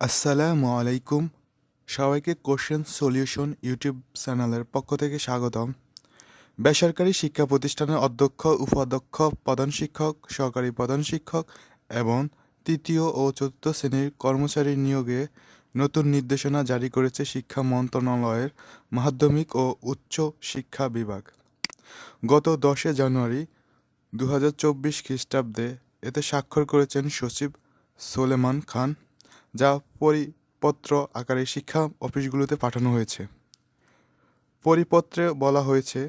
আসসালামু আলাইকুম। সবাইকে কোশ্চেন সলিউশন ইউটিউব চ্যানেলের পক্ষ থেকে স্বাগতম। বেসরকারি শিক্ষা প্রতিষ্ঠানের অধ্যক্ষ, উপাধ্যক্ষ, প্রধান শিক্ষক, সহকারী প্রধান শিক্ষক এবং তৃতীয় ও চতুর্থ শ্রেণির কর্মচারী নিয়োগে নতুন নির্দেশনা জারি করেছে শিক্ষা মন্ত্রণালয়ের মাধ্যমিক ও উচ্চ শিক্ষা বিভাগ। গত দশে জানুয়ারি দু হাজার চব্বিশ খ্রিস্টাব্দে এতে স্বাক্ষর করেছেন সচিব সোলেমান খান। যা পরিপত্র আকারে শিক্ষা অফিসগুলোতে পাঠানো হয়েছে। পরিপত্রে বলা হয়েছে,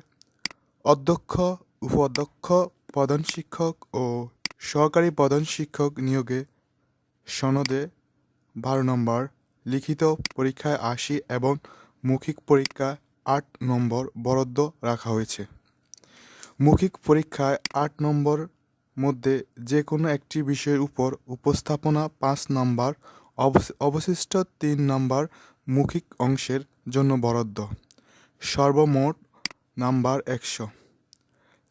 অধ্যক্ষ, উপাধ্যক্ষ, প্রধান শিক্ষক ও সহকারী প্রধান শিক্ষক নিয়োগে সনদে বারো নম্বর, লিখিত পরীক্ষায় আশি এবং মৌখিক পরীক্ষায় আট নম্বর বরাদ্দ রাখা হয়েছে। মৌখিক পরীক্ষায় আট নম্বর মধ্যে যে কোনো একটি বিষয়ের উপর উপস্থাপনা পাঁচ নম্বর অবশিষ্ট তিন নম্বর মৌখিক অংশের জন্য বরাদ্দ। সর্বমোট নাম্বার একশো।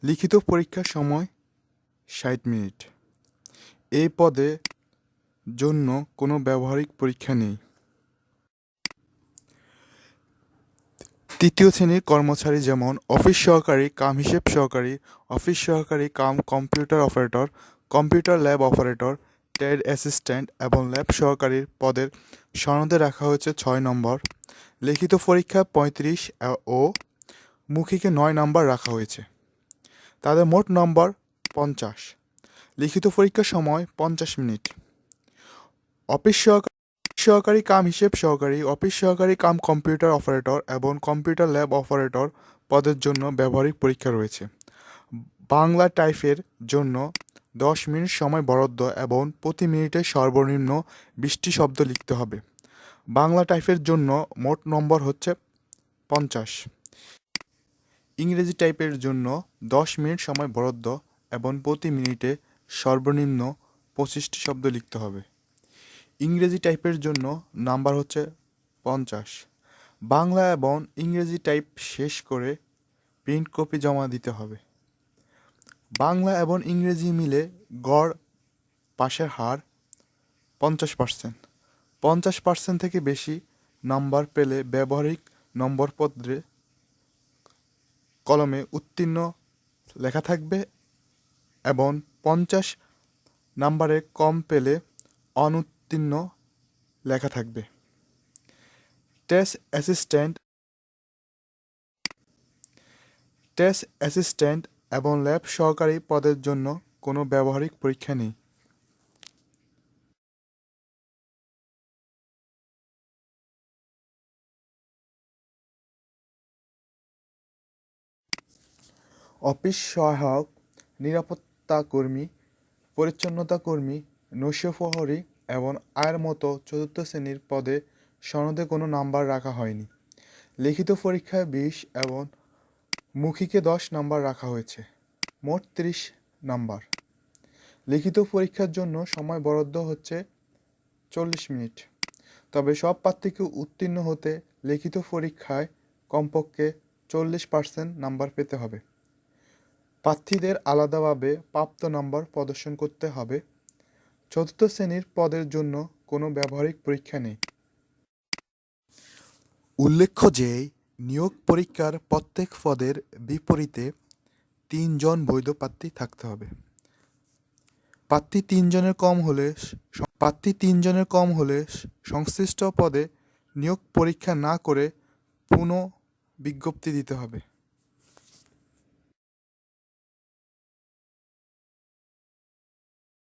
লিখিত পরীক্ষার সময় ষাট মিনিট। এই পদে জন্য কোনো ব্যবহারিক পরীক্ষা নেই। তৃতীয় শ্রেণির কর্মচারী যেমন অফিস সহকারী, কাম হিসেব সহকারী, অফিস সহকারী, cum computer operator, computer lab operator trade assistant এবং ল্যাব সহকারীর পদের সনদে রাখা হয়েছে ছয় নম্বর। লিখিত পরীক্ষা পঁয়ত্রিশ ও মৌখিকে নয় নম্বর রাখা হয়েছে। তাদের মোট নম্বর পঞ্চাশ। লিখিত পরীক্ষার সময় পঞ্চাশ মিনিট। অফিস সহকারী সহকারী কাম হিসেব সহকারী, অফিস সহকারী কাম কম্পিউটার অপারেটর এবং কম্পিউটার ল্যাব অপারেটর পদের জন্য ব্যবহারিক পরীক্ষা রয়েছে। বাংলা টাইপের জন্য দশ মিনিট সময় বরাদ্দ এবং প্রতি মিনিটে সর্বনিম্ন বিশটি শব্দ লিখতে হবে। বাংলা টাইপের জন্য মোট নম্বর হচ্ছে পঞ্চাশ। ইংরেজি টাইপের জন্য দশ মিনিট সময় বরাদ্দ এবং প্রতি মিনিটে সর্বনিম্ন পঁচিশটি শব্দ লিখতে হবে। ইংরেজি টাইপের জন্য নাম্বার হচ্ছে পঞ্চাশ। বাংলা এবং ইংরেজি টাইপ শেষ করে প্রিন্ট কপি জমা দিতে হবে। বাংলা এবং ইংরেজি মিলে গড় পাশের হার পঞ্চাশ পার্সেন্ট। পঞ্চাশ পার্সেন্ট থেকে বেশি নাম্বার পেলে ব্যবহারিক নম্বরপত্রে কলমে উত্তীর্ণ লেখা থাকবে এবং পঞ্চাশ নাম্বারে কম পেলে অনুত্তীর্ণ লেখা থাকবে। টেস্ট অ্যাসিস্ট্যান্ট টেস্ট অ্যাসিস্ট্যান্ট এবং ল্যাব সহকারী পদের জন্য কোনো ব্যবহারিক পরীক্ষা নেই। অফিস সহায়ক, নিরাপত্তা কর্মী, পরিচ্ছন্নতা কর্মী, নৈশপ্রহরী এবং আয়ের মতো চতুর্থ শ্রেণির পদে সনদে কোনো নাম্বার রাখা হয়নি। লিখিত পরীক্ষায় বিশ এবং মৌখিকে দশ নাম্বার রাখা হয়েছে, মোট তিরিশ নাম্বার। লিখিত পরীক্ষার জন্য সময় বরাদ্দ হচ্ছে চল্লিশ মিনিট। তবে সব প্রার্থীকে উত্তীর্ণ হতে লিখিত পরীক্ষায় কমপক্ষে চল্লিশ পার্সেন্ট নাম্বার পেতে হবে। প্রার্থীদের আলাদাভাবে প্রাপ্ত নাম্বার প্রদর্শন করতে হবে। চতুর্থ শ্রেণির পদের জন্য কোনো ব্যবহারিক পরীক্ষা নেই। উল্লেখ্য যে নিয়োগ পরীক্ষার প্রত্যেক পদের বিপরীতে তিনজন বৈধ প্রার্থী থাকতে হবে। প্রার্থী তিনজনের কম হলে প্রার্থী তিনজনের কম হলে সংশ্লিষ্ট পদে নিয়োগ পরীক্ষা না করে পুনঃ বিজ্ঞপ্তি দিতে হবে।